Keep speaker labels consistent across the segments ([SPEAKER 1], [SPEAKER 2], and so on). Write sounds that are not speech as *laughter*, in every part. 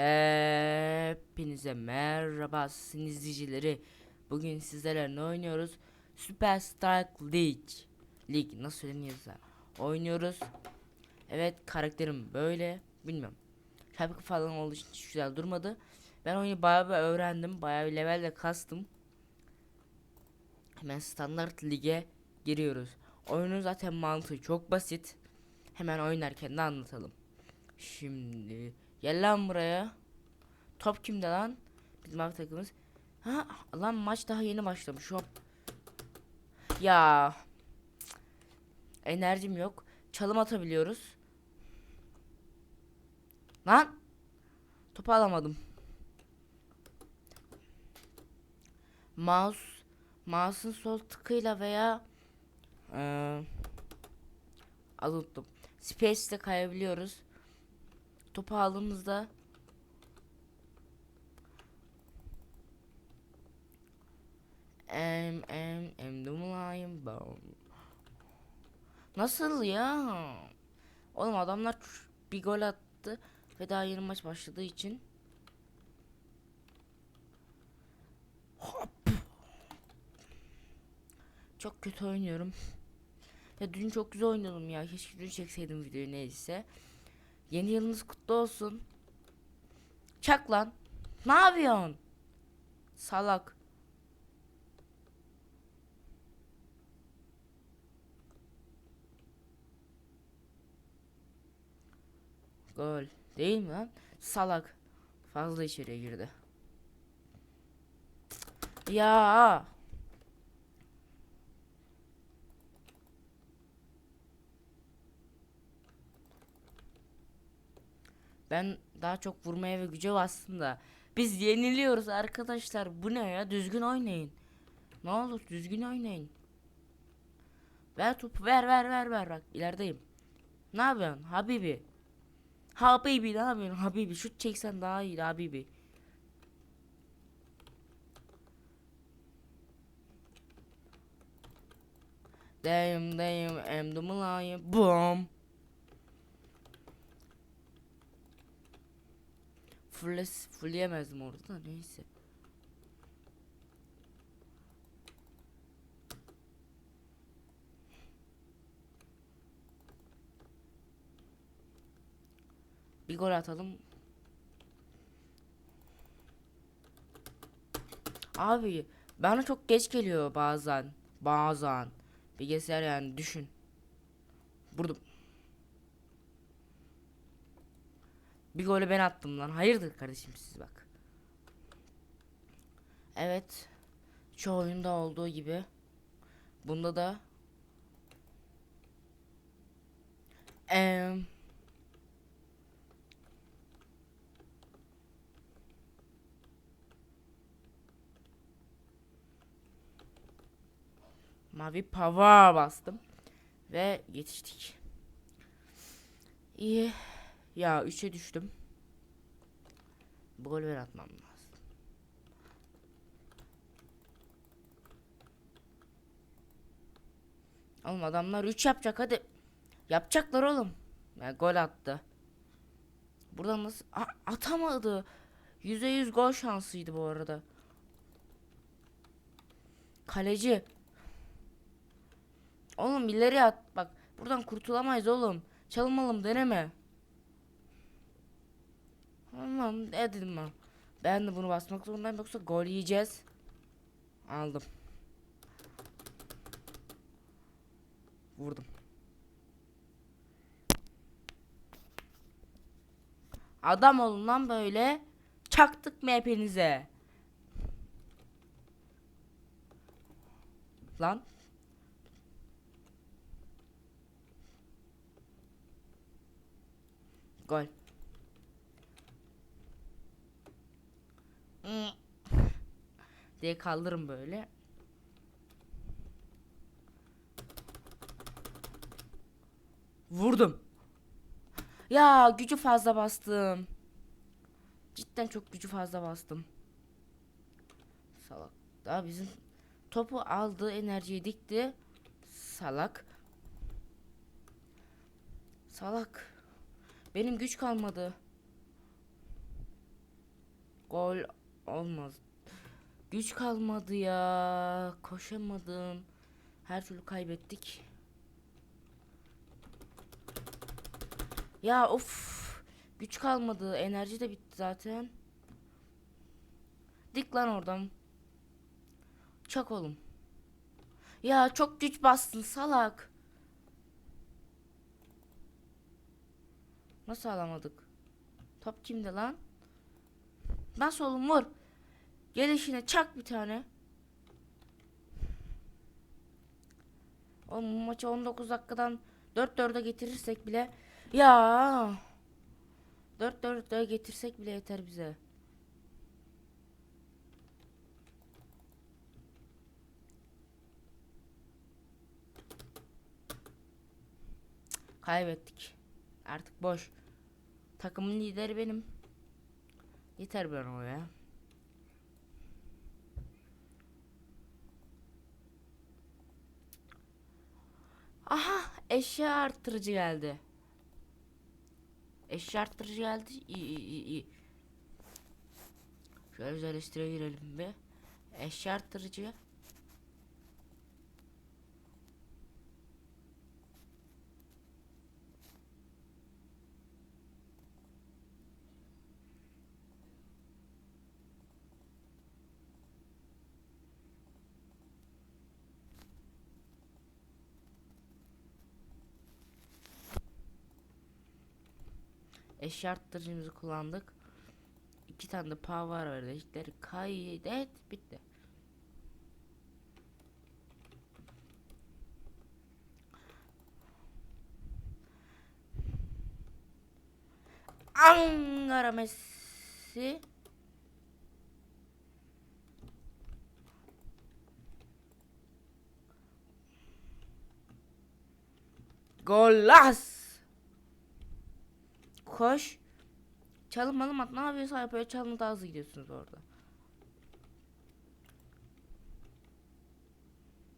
[SPEAKER 1] Hepinize merhaba sayın izleyicileri. Bugün sizlerle ne oynuyoruz? Super Strike League. Lig nasıl söyleniyorsa oynuyoruz. Evet karakterim böyle. Bilmiyorum. Şapka falan olduğu için hiç güzel durmadı. Ben oyunu bayağı bir öğrendim. Bayağı bir levelle kastım. Hemen standart lige giriyoruz. Oyunun zaten mantığı çok basit. Hemen oynarken de anlatalım. Şimdi gel lan buraya. Top kimde lan? Bizim abi takımımız. Ha lan maç daha yeni başlamış. Hop. Ya. Enerjim yok. Çalım atabiliyoruz. Lan. Topu alamadım. Mouse mouse'un sol tıkıyla veya eee unuttum. Space ile kayabiliyoruz. Topu aldığımızda em em em dumulayım bam. Nasıl ya? Oğlum adamlar bir gol attı ve daha yeni maç başladığı için Hop. Çok kötü oynuyorum. Ya dün çok güzel oynadım ya. Keşke dün çekseydim videoyu neyse. Yeni yılınız kutlu olsun. Çak lan. Ne yapıyorsun? Salak. Gol. Değil mi lan? Salak. Fazla içeriye girdi. Ya. Ben daha çok vurmaya ve güce bastım da. Biz yeniliyoruz arkadaşlar. Bu ne ya? Düzgün oynayın. Ne olur düzgün oynayın. Ver topu ver ver ver ver bak ilerideyim. Ne yapıyorsun Habibi? Habibi ne yapıyorsun Habibi? Şut çeksen daha iyi Habibi. Deyim deyim emdumulayım. Bum. Fulles, fulleyemezdim orada da neyse. Bir gol atalım. Abi bana çok geç geliyor bazen. Bazen. Bilgisayar yani düşün. Vurdum. Bir golü ben attım lan. Hayırdır kardeşim siz bak. Evet. Şu oyunda olduğu gibi. Bunda da Eee Mavi power bastım. Ve yetiştik. İyi. Ya 3'e düştüm. Bu gol ver atmam lazım. Oğlum adamlar 3 yapacak hadi. Yapacaklar oğlum. Ya gol attı. Buradan nasıl A atamadı. %100 gol şansıydı bu arada. Kaleci. Oğlum ileri at. Bak buradan kurtulamayız oğlum. Çalmalım deneme. Tamam dedim ben. Ben de bunu basmak zorundayım yoksa gol yiyeceğiz. Aldım. Vurdum. Adam olun lan böyle. Çaktık mı hepinize? Lan. Gol. Diye kaldırın böyle. Vurdum. Ya gücü fazla bastım. Cidden çok gücü fazla bastım. Salak. Daha bizim topu aldı, enerjiyi dikti. Salak. Salak. Benim güç kalmadı. Gol olmaz. Güç kalmadı ya. Koşamadım. Her türlü kaybettik. Ya of. Güç kalmadı. Enerji de bitti zaten. Dik lan oradan. Çak oğlum. Ya çok güç bastın salak. Nasıl alamadık? Top kimde lan? Bas oğlum vur. Gelişine çak bir tane. Oğlum bu maçı 19 dakikadan 4-4'e getirirsek bile ya 4-4'e getirsek bile yeter bize. Kaybettik. Artık boş. Takımın lideri benim. Yeter ben o ya. Eşya arttırıcı geldi. Eşya arttırıcı geldi. İyi iyi iyi iyi. Şöyle özelleştire girelim bir. Eşya arttırıcı. Eşya arttırıcımızı kullandık. İki tane de power verdikleri kaydet bitti. Ankara Messi Golas Koş Çalın malım at ne yapıyorsa yapıyor çalın daha hızlı gidiyorsunuz orada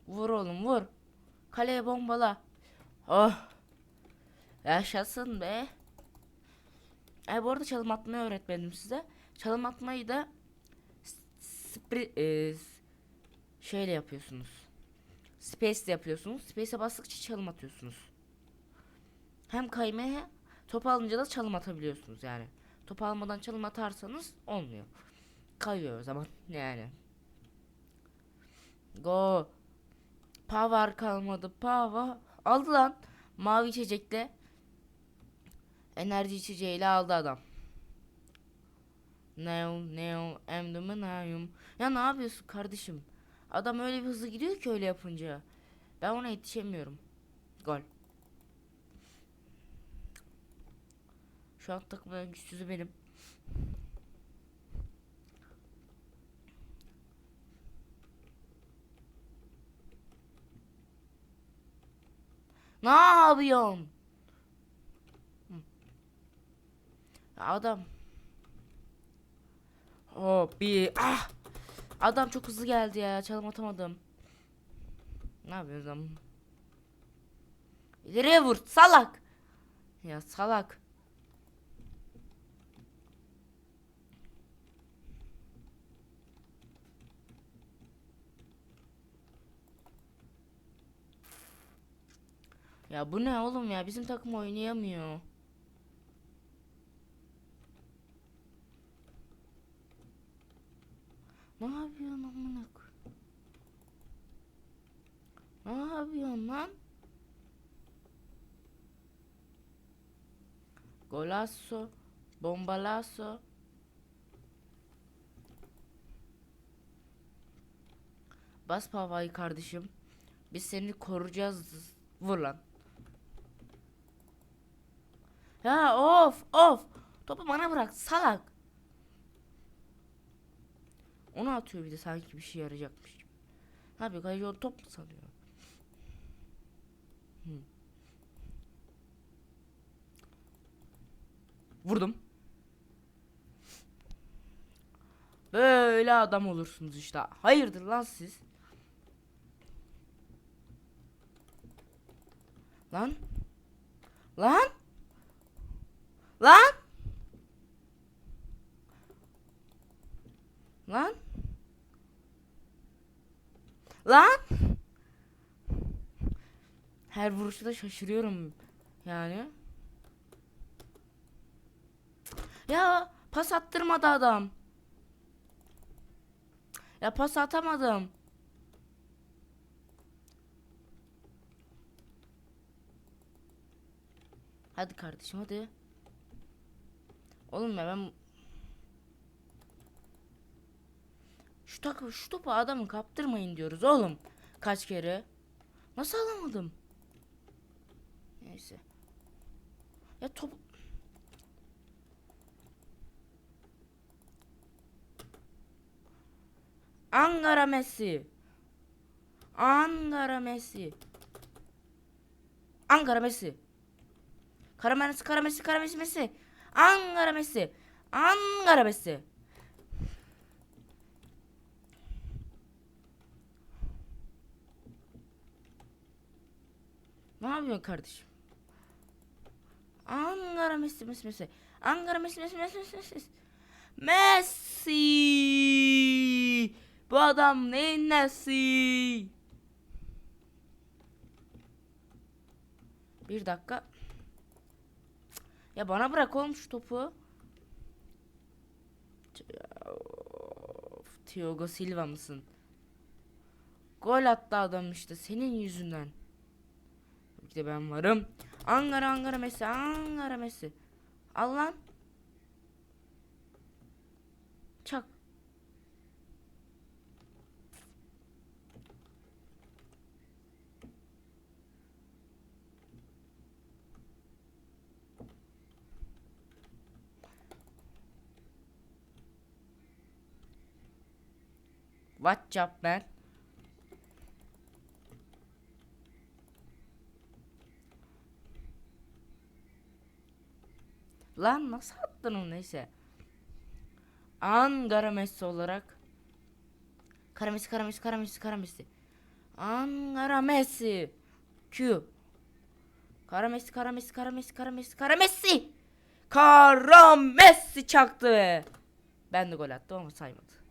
[SPEAKER 1] Vur oğlum vur Kaleye bombala Oh Yaşasın be e, bu arada çalım atmayı öğretmedim size. Çalım atmayı da spri, e, şöyle yapıyorsunuz. Space yapıyorsunuz. Space'e bastıkça çalım atıyorsunuz. Hem kaymaya top alınca da çalım atabiliyorsunuz yani. Top almadan çalım atarsanız olmuyor. Kayıyor o zaman *laughs* yani. Go. Power kalmadı. Power. Aldı lan. Mavi içecekle Enerji içeceğiyle aldı adam. Neo neo emdumenayum. Ya ne yapıyorsun kardeşim? Adam öyle bir hızlı gidiyor ki öyle yapınca. Ben ona yetişemiyorum. Gol. Şu an takımın güçsüzü benim. Ne yapıyorsun? Adam. O bir ah. Adam çok hızlı geldi ya. Çalım atamadım. Ne yapıyorsun? İleriye vur salak. Ya salak. Ya bu ne oğlum ya bizim takım oynayamıyor. Ne yapıyorsun amına Ne yapıyorsun lan? Golasso, bombalasso. Bas pavayı kardeşim. Biz seni koruyacağız. Vur lan. Ya of of. Topu bana bırak salak. Onu atıyor bir de sanki bir şey yarayacakmış yapıyor? Kaleci onu top mu sanıyor? Hı. Vurdum. Böyle adam olursunuz işte. Hayırdır lan siz? Lan? Lan? Lan. Lan. Her vuruşta şaşırıyorum yani. Ya pas attırmadı adam. Ya pas atamadım. Hadi kardeşim hadi. Oğlum ya ben şu takı şu topu adamı kaptırmayın diyoruz oğlum. Kaç kere? Nasıl alamadım? Neyse. Ya top Ankara Messi. Ankara Messi. Ankara Messi. Kara Messi, Kara Messi, Kara Messi, Messi. Ankara Messi. Ankara Messi. Ne yapıyorsun kardeşim? Ankara Messi, Messi, Messi. Ankara Messi, Messi, Messi, Messi, Messi. Bu adam neyin nesi? Bir dakika. Ya bana bırak oğlum şu topu. Thiago Silva mısın? Gol attı adam işte senin yüzünden. Tabii de ben varım. Ankara Ankara Messi Ankara Messi. Al lan. Çak. What job man? Lan nasıl attın onu neyse. Ankara Messi olarak. Kara Messi, Kara Messi, Kara Messi, Kara Messi. Ankara Messi. Q. Kara Messi, Kara Messi, Kara Messi, Kara Messi, Kara Messi. Kara Messi çaktı. Ben de gol attım ama saymadı.